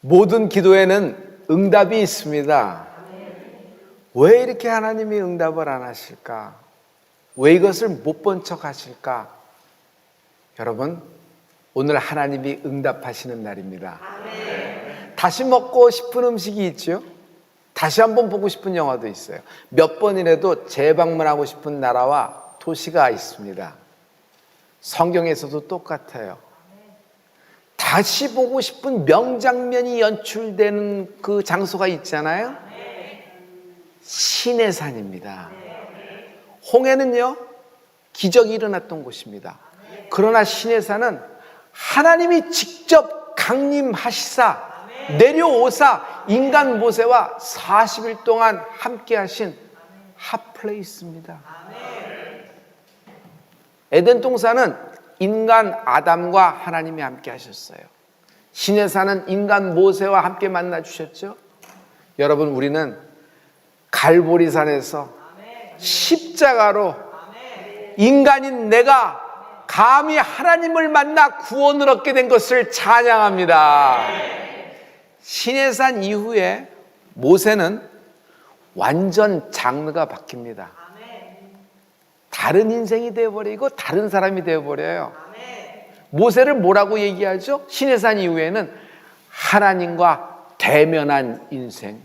모든 기도에는 응답이 있습니다. 왜 이렇게 하나님이 응답을 안 하실까? 왜 이것을 못 본 척 하실까? 여러분, 오늘 하나님이 응답하시는 날입니다. 다시 먹고 싶은 음식이 있죠? 다시 한번 보고 싶은 영화도 있어요. 몇 번이라도 재방문하고 싶은 나라와 도시가 있습니다. 성경에서도 똑같아요. 다시 보고 싶은 명장면이 연출되는 그 장소가 있잖아요. 신의 산입니다. 홍해는요, 기적이 일어났던 곳입니다. 그러나 신의 산은 하나님이 직접 강림하시사 내려오사 인간 모세와 40일 동안 함께 하신 핫플레이스입니다. 에덴 동산은 인간 아담과 하나님이 함께 하셨어요. 신의 산은 인간 모세와 함께 만나 주셨죠. 여러분 우리는 갈보리산에서 십자가로 인간인 내가 감히 하나님을 만나 구원을 얻게 된 것을 찬양합니다. 신의 산 이후에 모세는 완전 장르가 바뀝니다. 다른 인생이 되어버리고 다른 사람이 되어버려요. 모세를 뭐라고 얘기하죠? 신의 산 이후에는 하나님과 대면한 인생.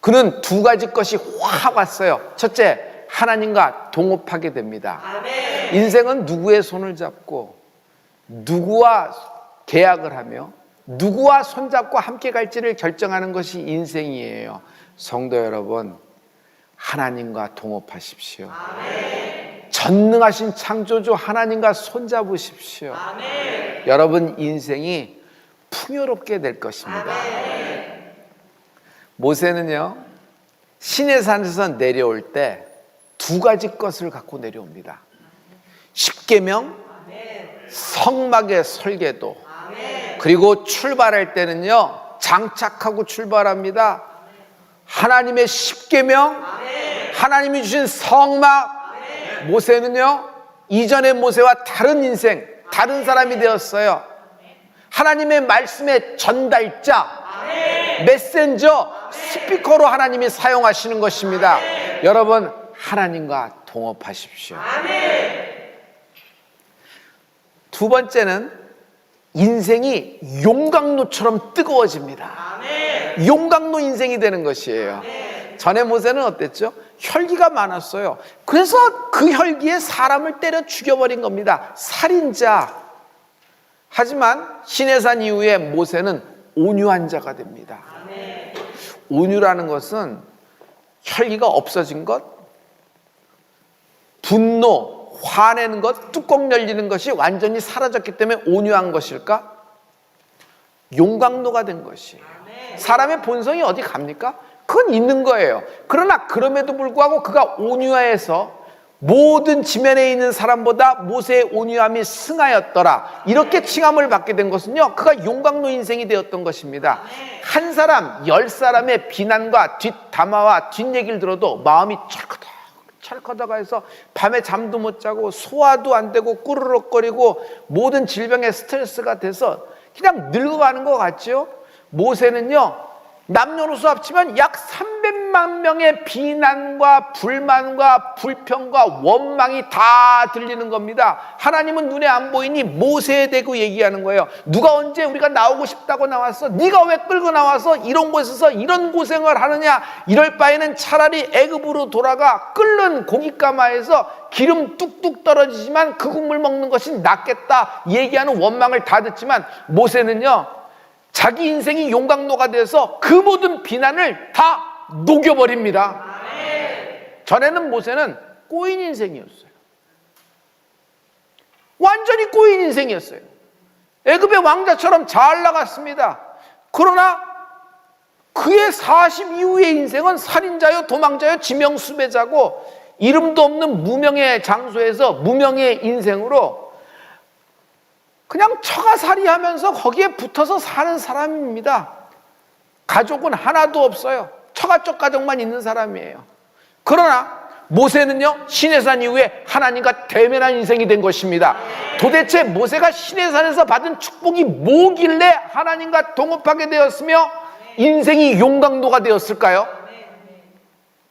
그는 두 가지 것이 확 왔어요. 첫째, 하나님과 동업하게 됩니다. 인생은 누구의 손을 잡고 누구와 계약을 하며 누구와 손잡고 함께 갈지를 결정하는 것이 인생이에요. 성도 여러분, 하나님과 동업하십시오. 전능하신 창조주 하나님과 손잡으십시오. 여러분 인생이 풍요롭게 될 것입니다. 모세는요, 신의 산에서 내려올 때 두 가지 것을 갖고 내려옵니다. 십계명, 성막의 설계도, 그리고 출발할 때는요, 장착하고 출발합니다. 하나님의 십계명, 하나님이 주신 성막, 모세는요, 이전의 모세와 다른 인생, 다른 사람이 되었어요. 하나님의 말씀의 전달자, 메신저, 스피커로 하나님이 사용하시는 것입니다. 여러분, 하나님과 동업하십시오. 두 번째는 인생이 용광로처럼 뜨거워집니다. 용광로 인생이 되는 것이에요. 전에 모세는 어땠죠? 혈기가 많았어요. 그래서 그 혈기에 사람을 때려 죽여버린 겁니다. 살인자. 하지만 신해산 이후에 모세는 온유한 자가 됩니다. 온유라는 것은 혈기가 없어진 것, 분노, 화내는 것, 뚜껑 열리는 것이 완전히 사라졌기 때문에 온유한 것일까? 용광로가 된 것이에요. 사람의 본성이 어디 갑니까? 그건 있는 거예요. 그러나 그럼에도 불구하고 그가 온유해서 모든 지면에 있는 사람보다 모세의 온유함이 승하였더라. 이렇게 칭함을 받게 된 것은요, 그가 용광로 인생이 되었던 것입니다. 한 사람, 열 사람의 비난과 뒷담화와 뒷얘기를 들어도 마음이 철커덕, 철커덕 해서 밤에 잠도 못 자고 소화도 안 되고 꾸르륵거리고 모든 질병에 스트레스가 돼서 그냥 늙어가는 것 같죠? 모세는요, 남녀노소 합치면 약 300만 명의 비난과 불만과 불평과 원망이 다 들리는 겁니다. 하나님은 눈에 안 보이니 모세에 대고 얘기하는 거예요. 누가 언제 우리가 나오고 싶다고 나왔어? 네가 왜 끌고 나와서 이런 곳에서 이런 고생을 하느냐? 이럴 바에는 차라리 애굽으로 돌아가 끓는 고깃가마에서 기름 뚝뚝 떨어지지만 그 국물 먹는 것이 낫겠다 얘기하는 원망을 다 듣지만 모세는요. 자기 인생이 용광로가 돼서 그 모든 비난을 다 녹여버립니다. 전에는 모세는 꼬인 인생이었어요. 완전히 꼬인 인생이었어요. 애굽의 왕자처럼 잘 나갔습니다. 그러나 그의 40 이후의 인생은 살인자요, 도망자요, 지명수배자고 이름도 없는 무명의 장소에서 무명의 인생으로 그냥 처가살이 하면서 거기에 붙어서 사는 사람입니다. 가족은 하나도 없어요. 처가 쪽 가족만 있는 사람이에요. 그러나 모세는요 시내산 이후에 하나님과 대면한 인생이 된 것입니다. 도대체 모세가 시내산에서 받은 축복이 뭐길래 하나님과 동업하게 되었으며 인생이 용광로가 되었을까요?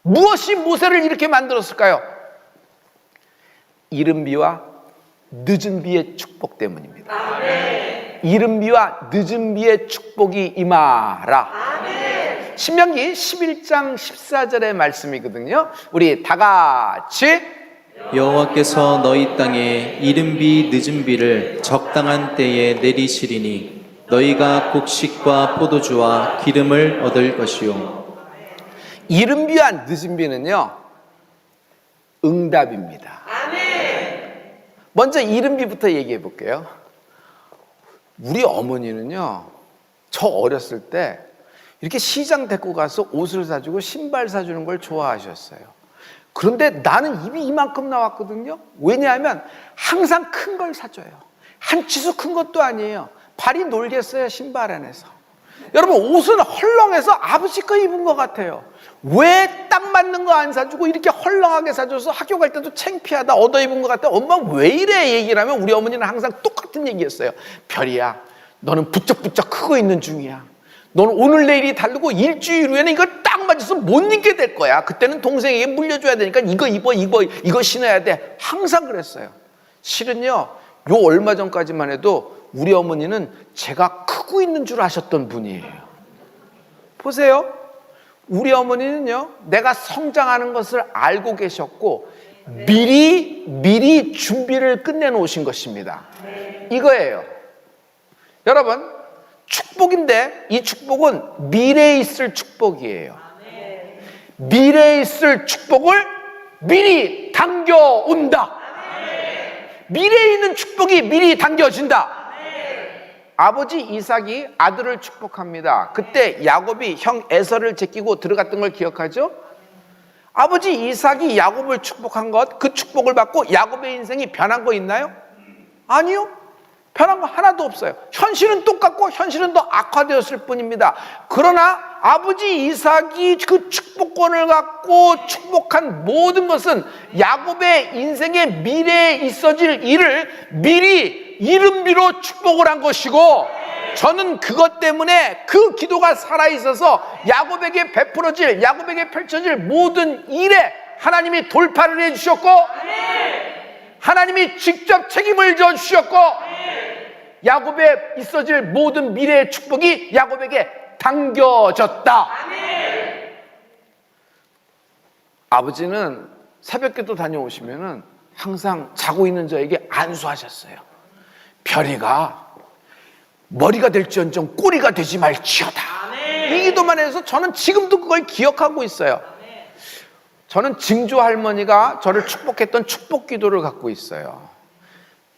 무엇이 모세를 이렇게 만들었을까요? 이른 비와 늦은 비의 축복 때문입니다. 이른 비와 늦은 비의 축복이 임하라. 신명기 11장 14절의 말씀이거든요. 우리 다 같이 여호와께서 너희 땅에 이른 비 늦은 비를 적당한 때에 내리시리니 너희가 곡식과 포도주와 기름을 얻을 것이요 이른 비와 늦은 비는요. 응답입니다. 먼저 이른 비부터 얘기해 볼게요. 우리 어머니는요. 저 어렸을 때 이렇게 시장 데리고 가서 옷을 사주고 신발 사주는 걸 좋아하셨어요. 그런데 나는 입이 이만큼 나왔거든요. 왜냐하면 항상 큰 걸 사줘요. 한 치수 큰 것도 아니에요. 발이 놀겠어요, 신발 안에서. 여러분, 옷은 헐렁해서 아버지 거 입은 것 같아요. 왜 딱 맞는 거 안 사주고 이렇게 헐렁하게 사줘서 학교 갈 때도 창피하다, 얻어 입은 것 같다. 엄마 왜 이래? 얘기를 하면 우리 어머니는 항상 똑같은 얘기였어요. 별이야, 너는 부쩍부쩍 크고 있는 중이야. 너는 오늘 내일이 다르고 일주일 후에는 이거 딱 맞아서 못 입게 될 거야. 그때는 동생에게 물려줘야 되니까 이거 입어, 입어, 이거 신어야 돼. 항상 그랬어요. 실은요, 요 얼마 전까지만 해도 우리 어머니는 제가 크고 있는 줄 아셨던 분이에요. 보세요. 우리 어머니는요, 내가 성장하는 것을 알고 계셨고, 미리, 미리 준비를 끝내놓으신 것입니다. 이거예요. 여러분, 축복인데 이 축복은 미래에 있을 축복이에요. 미래에 있을 축복을 미리 당겨온다. 미래에 있는 축복이 미리 당겨진다. 아버지 이삭이 아들을 축복합니다. 그때 야곱이 형 에서를 제끼고 들어갔던 걸 기억하죠? 아버지 이삭이 야곱을 축복한 것, 그 축복을 받고 야곱의 인생이 변한 거 있나요? 아니요. 변한 거 하나도 없어요. 현실은 똑같고 현실은 더 악화되었을 뿐입니다. 그러나 아버지 이삭이 그 축복권을 갖고 축복한 모든 것은 야곱의 인생의 미래에 있어질 일을 미리 이른비로 축복을 한 것이고 저는 그것 때문에 그 기도가 살아있어서 야곱에게 베풀어질 야곱에게 펼쳐질 모든 일에 하나님이 돌파를 해주셨고 하나님이 직접 책임을 져 주셨고 야곱에 있어질 모든 미래의 축복이 야곱에게 당겨졌다. 아버지는 새벽 기도 다녀오시면은 항상 자고 있는 저에게 안수하셨어요. 별이가 머리가 될지언정 꼬리가 되지 말지어다. 이 기도만 해서 저는 지금도 그걸 기억하고 있어요. 저는 증조 할머니가 저를 축복했던 축복 기도를 갖고 있어요.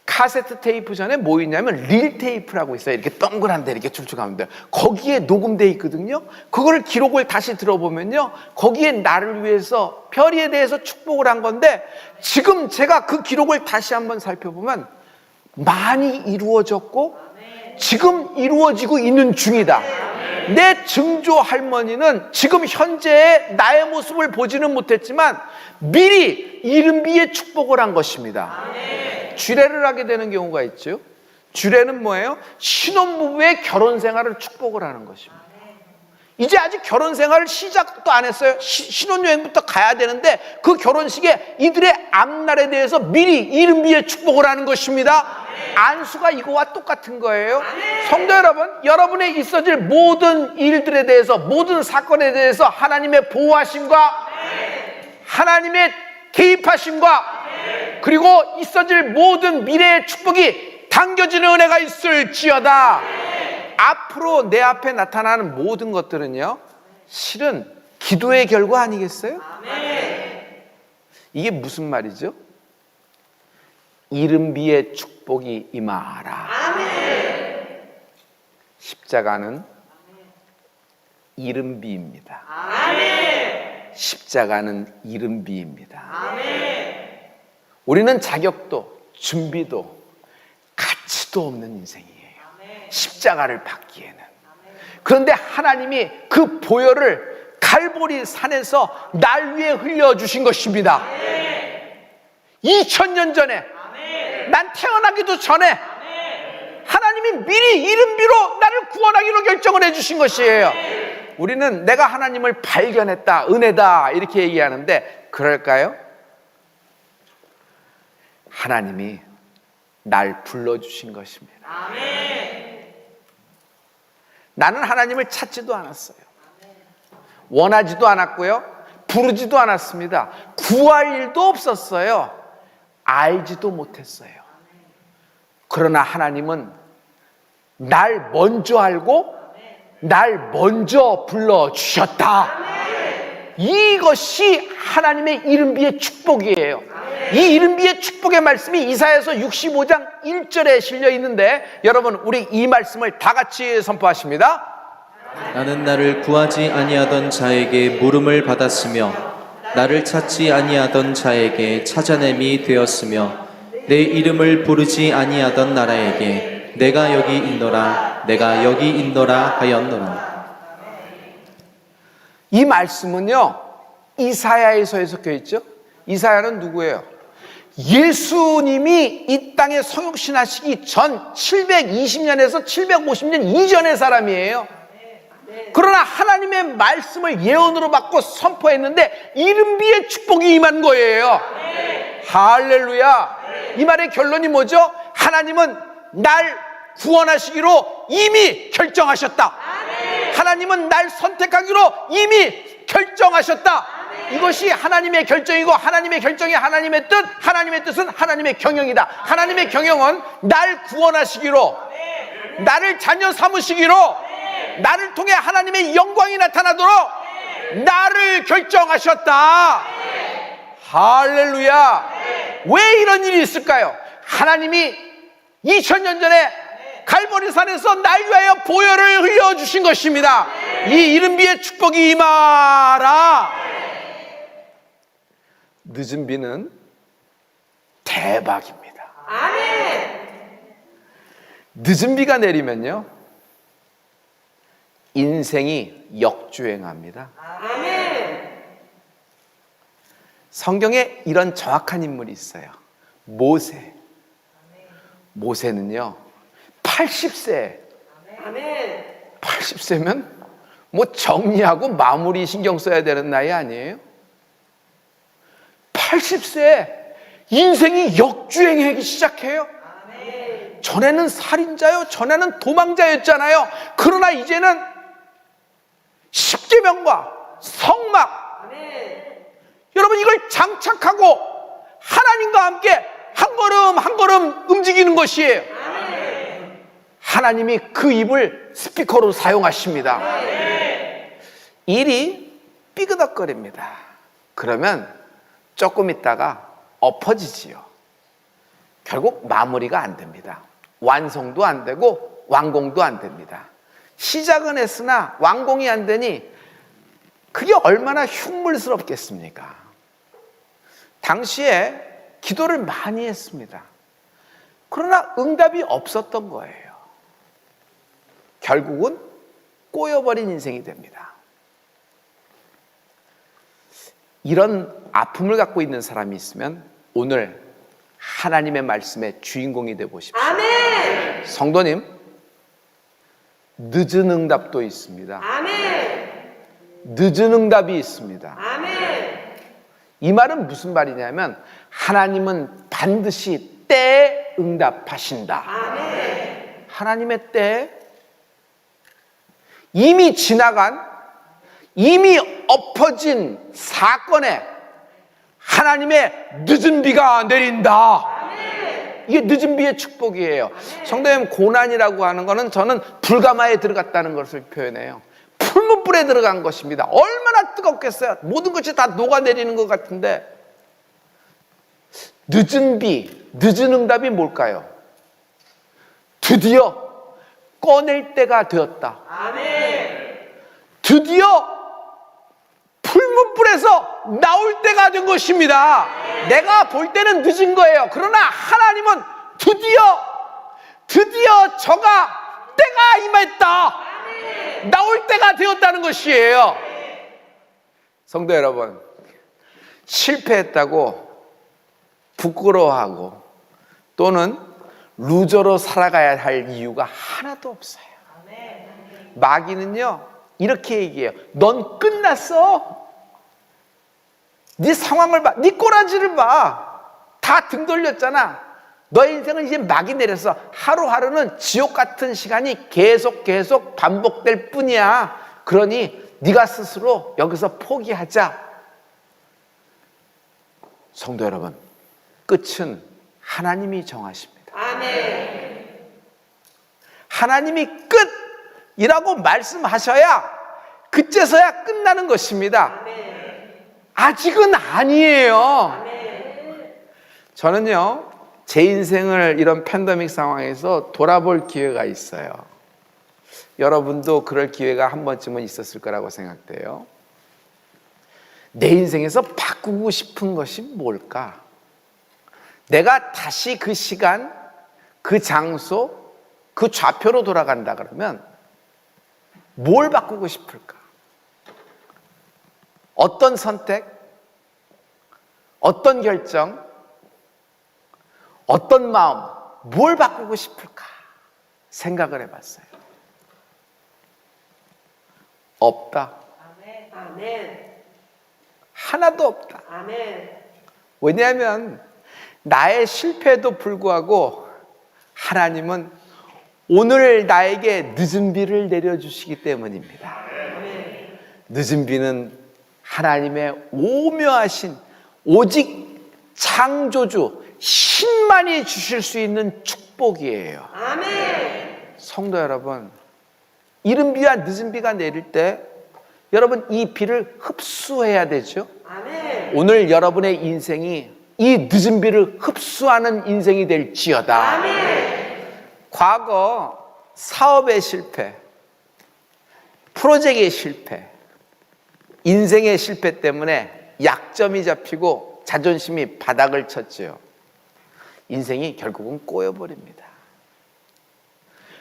카세트 테이프 전에 뭐 있냐면 릴 테이프라고 있어요. 이렇게 동그란데 이렇게 쭉쭉하면 돼요. 거기에 녹음돼 있거든요. 그거를 기록을 다시 들어보면요. 거기에 나를 위해서 별이에 대해서 축복을 한 건데 지금 제가 그 기록을 다시 한번 살펴보면 많이 이루어졌고 지금 이루어지고 있는 중이다. 내 증조 할머니는 지금 현재의 나의 모습을 보지는 못했지만 미리 이른비의 축복을 한 것입니다. 주례를 하게 되는 경우가 있죠. 주례는 뭐예요? 신혼부부의 결혼 생활을 축복을 하는 것입니다. 이제 아직 결혼 생활을 시작도 안 했어요. 시- 신혼여행부터 가야 되는데 그 결혼식에 이들의 앞날에 대해서 미리 이른비의 축복을 하는 것입니다. 안수가 이거와 똑같은 거예요. 성도 여러분, 여러분의 있어질 모든 일들에 대해서 모든 사건에 대해서 하나님의 보호하심과 하나님의 개입하심과 그리고 있어질 모든 미래의 축복이 당겨지는 은혜가 있을지어다. 앞으로 내 앞에 나타나는 모든 것들은요, 실은 기도의 결과 아니겠어요? 이게 무슨 말이죠? 이른비의 축복이 임하라. 십자가는 이른비입니다. 십자가는 이른비입니다. 우리는 자격도 준비도 가치도 없는 인생이에요. 십자가를 받기에는. 그런데 하나님이 그 보혈을 갈보리 산에서 날 위해 흘려주신 것입니다. 2000년 전에 난 태어나기도 전에 하나님이 미리 이름비로 나를 구원하기로 결정을 해주신 것이에요. 우리는 내가 하나님을 발견했다, 은혜다, 이렇게 얘기하는데, 그럴까요? 하나님이 날 불러주신 것입니다. 나는 하나님을 찾지도 않았어요. 원하지도 않았고요. 부르지도 않았습니다. 구할 일도 없었어요. 알지도 못했어요. 그러나 하나님은 날 먼저 알고 날 먼저 불러 주셨다. 이것이 하나님의 이름비의 축복이에요. 이 이름비의 축복의 말씀이 이사야서 65장 1절에 실려 있는데 여러분 우리 이 말씀을 다 같이 선포하십니다. 나는 나를 구하지 아니하던 자에게 물음을 받았으며 나를 찾지 아니하던 자에게 찾아냄이 되었으며 내 이름을 부르지 아니하던 나라에게 내가 여기 있노라 내가 여기 있노라 하였노라 이 말씀은요 이사야에서 해석되어 있죠. 이사야는 누구예요? 예수님이 이 땅에 성육신하시기 전 720년에서 750년 이전의 사람이에요. 그러나 하나님의 말씀을 예언으로 받고 선포했는데 이른비의 축복이 임한 거예요. 할렐루야. 이 말의 결론이 뭐죠? 하나님은 날 구원하시기로 이미 결정하셨다. 하나님은 날 선택하기로 이미 결정하셨다. 이것이 하나님의 결정이고 하나님의 결정이 하나님의 뜻, 하나님의 뜻은 하나님의 경영이다. 하나님의 경영은 날 구원하시기로 나를 자녀 삼으시기로 나를 통해 하나님의 영광이 나타나도록 나를 결정하셨다. 할렐루야. 왜 이런 일이 있을까요? 하나님이 2000년 전에 갈보리산에서 날 위하여 보혈을 흘려주신 것입니다. 이 이른비의 축복이 임하라. 늦은 비는 대박입니다. 늦은 비가 내리면요. 인생이 역주행합니다. 성경에 이런 정확한 인물이 있어요. 모세. 모세는요, 80세. 80세면 뭐 정리하고 마무리 신경 써야 되는 나이 아니에요? 80세 인생이 역주행하기 시작해요. 전에는 살인자요, 전에는 도망자였잖아요. 그러나 이제는 십계명과 성막, 여러분 이걸 장착하고 하나님과 함께 한 걸음 한 걸음 움직이는 것이에요. 하나님이 그 입을 스피커로 사용하십니다. 일이 삐그덕거립니다. 그러면 조금 있다가 엎어지지요. 결국 마무리가 안 됩니다. 완성도 안 되고 완공도 안 됩니다. 시작은 했으나 완공이 안 되니 그게 얼마나 흉물스럽겠습니까? 당시에 기도를 많이 했습니다. 그러나 응답이 없었던 거예요. 결국은 꼬여버린 인생이 됩니다. 이런 아픔을 갖고 있는 사람이 있으면 오늘 하나님의 말씀의 주인공이 되고 싶습니다 아멘. 성도님, 늦은 응답도 있습니다. 아멘. 늦은 응답이 있습니다. 아멘. 이 말은 무슨 말이냐면 하나님은 반드시 때에 응답하신다. 아멘. 하나님의 때에 이미 지나간 이미 엎어진 사건에 하나님의 늦은 비가 내린다. 이게 늦은 비의 축복이에요. 성도님 고난이라고 하는 거는 저는 불가마에 들어갔다는 것을 표현해요. 풀무 불에 들어간 것입니다. 얼마나 뜨겁겠어요. 모든 것이 다 녹아내리는 것 같은데 늦은 비, 늦은 응답이 뭘까요? 드디어 꺼낼 때가 되었다. 아멘. 드디어 풀무불에서 나올 때가 된 것입니다. 내가 볼 때는 늦은 거예요. 그러나 하나님은 드디어, 드디어 저가 때가 임했다. 나올 때가 되었다는 것이에요. 성도 여러분, 실패했다고 부끄러워하고 또는 루저로 살아가야 할 이유가 하나도 없어요. 마귀는요, 이렇게 얘기해요. 넌 끝났어. 네 상황을 봐. 네 꼬라지를 봐. 다 등 돌렸잖아. 너의 인생은 이제 막이 내렸어. 하루하루는 지옥 같은 시간이 계속 계속 반복될 뿐이야. 그러니 네가 스스로 여기서 포기하자. 성도 여러분, 끝은 하나님이 정하십니다. 아멘. 하나님이 끝이라고 말씀하셔야 그제서야 끝나는 것입니다. 아직은 아니에요. 저는요, 제 인생을 이런 팬데믹 상황에서 돌아볼 기회가 있어요. 여러분도 그럴 기회가 한 번쯤은 있었을 거라고 생각돼요. 내 인생에서 바꾸고 싶은 것이 뭘까? 내가 다시 그 시간, 그 장소, 그 좌표로 돌아간다 그러면 뭘 바꾸고 싶을까? 어떤 선택? 어떤 결정? 어떤 마음? 뭘 바꾸고 싶을까? 생각을 해봤어요. 없다. 아멘. 하나도 없다. 아멘. 왜냐하면 나의 실패에도 불구하고 하나님은 오늘 나에게 늦은 비를 내려주시기 때문입니다. 늦은 비는 하나님의 오묘하신 오직 창조주 신만이 주실 수 있는 축복이에요. 아멘. 성도 여러분, 이른 비와 늦은 비가 내릴 때 여러분 이 비를 흡수해야 되죠. 아멘. 오늘 여러분의 인생이 이 늦은 비를 흡수하는 인생이 될지어다. 아멘. 과거 사업의 실패, 프로젝트의 실패, 인생의 실패 때문에 약점이 잡히고 자존심이 바닥을 쳤지요. 인생이 결국은 꼬여버립니다.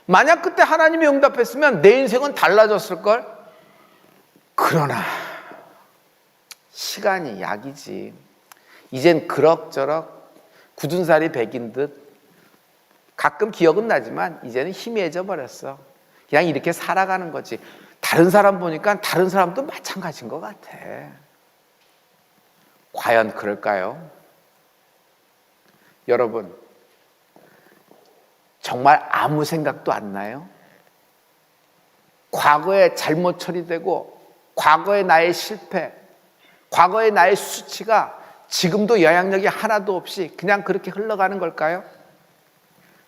만약 그때 하나님이 응답했으면 내 인생은 달라졌을걸? 그러나 시간이 약이지. 이젠 그럭저럭 굳은 살이 백인 듯 가끔 기억은 나지만 이제는 희미해져 버렸어. 그냥 이렇게 살아가는 거지. 다른 사람 보니까 다른 사람도 마찬가지인 것 같아. 과연 그럴까요? 여러분, 정말 아무 생각도 안 나요? 과거에 잘못 처리되고, 과거의 나의 실패, 과거의 나의 수치가 지금도 영향력이 하나도 없이 그냥 그렇게 흘러가는 걸까요?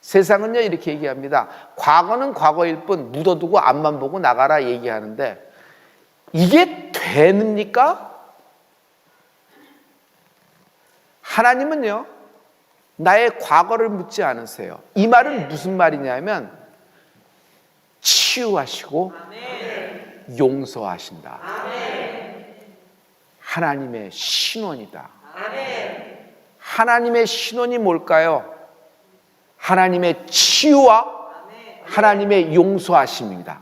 세상은요, 이렇게 얘기합니다. 과거는 과거일 뿐 묻어두고 앞만 보고 나가라 얘기하는데, 이게 되는니까? 하나님은요, 나의 과거를 묻지 않으세요. 이 말은 무슨 말이냐면, 치유하시고, 용서하신다. 하나님의 신원이다. 하나님의 신원이 뭘까요? 하나님의 치유와 하나님의 용서하심입니다.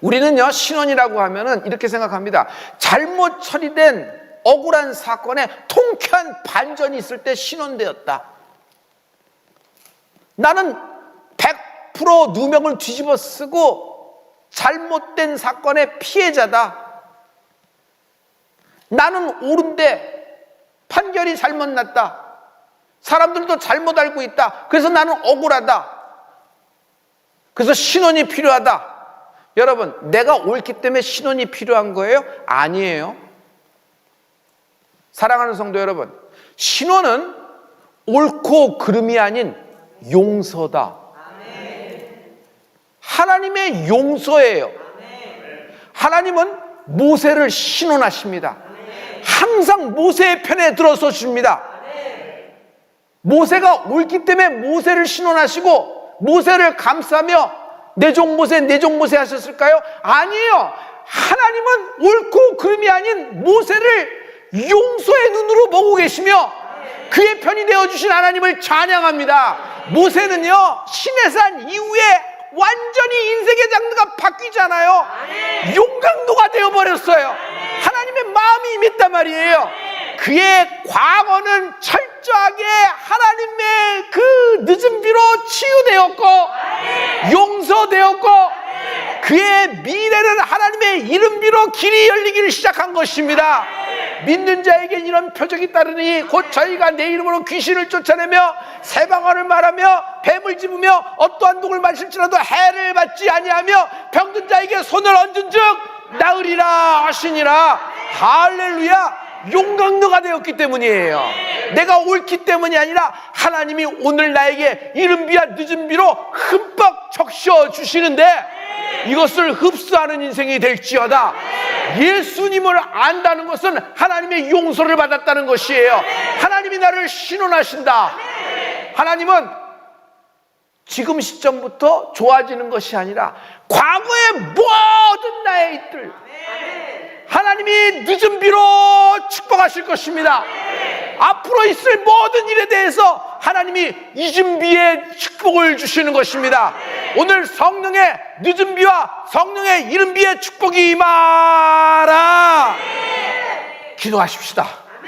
우리는요, 신원이라고 하면은 이렇게 생각합니다. 잘못 처리된 억울한 사건에 통쾌한 반전이 있을 때 신원되었다. 나는 100% 누명을 뒤집어 쓰고 잘못된 사건의 피해자다. 나는 옳은데 판결이 잘못 났다. 사람들도 잘못 알고 있다. 그래서 나는 억울하다. 그래서 신원이 필요하다. 여러분, 내가 옳기 때문에 신원이 필요한 거예요? 아니에요. 사랑하는 성도 여러분, 신원은 옳고 그름이 아닌 용서다. 하나님의 용서예요. 하나님은 모세를 신원하십니다. 항상 모세의 편에 들어서 줍니다. 모세가 옳기 때문에 모세를 신원하시고 모세를 감싸며 내종 모세 내종 모세 하셨을까요? 아니에요. 하나님은 옳고 그름이 아닌 모세를 용서의 눈으로 보고 계시며 그의 편이 되어 주신 하나님을 찬양합니다. 모세는요 신의 산 이후에 완전히 인생의 장르가 바뀌잖아요. 용광로가 되어 버렸어요. 하나님의 마음이 임했단 말이에요. 그의 과거는 철 저하게 하나님의 그 늦은 비로 치유되었고 용서되었고 그의 미래는 하나님의 이름비로 길이 열리기를 시작한 것입니다. 믿는 자에겐 이런 표적이 따르니 곧 저희가 내 이름으로 귀신을 쫓아내며 새방언을 말하며 뱀을 집으며 어떠한 독을 마실지라도 해를 받지 아니하며 병든 자에게 손을 얹은 즉 나으리라 하시니라 할렐루야 용광로가 되었기 때문이에요. 내가 옳기 때문이 아니라 하나님이 오늘 나에게 이른 비와 늦은 비로 흠뻑 적셔 주시는데 이것을 흡수하는 인생이 될지어다. 예수님을 안다는 것은 하나님의 용서를 받았다는 것이에요. 하나님이 나를 신원하신다. 하나님은 지금 시점부터 좋아지는 것이 아니라 과거의 모든 나의 일들 하나님이 늦은 비로 축복하실 것입니다. 앞으로 있을 모든 일에 대해서 하나님이 잊은 비의 축복을 주시는 것입니다. 오늘 성령의 늦은 비와 성령의 이른 비의 축복이 임하라. 기도하십시다.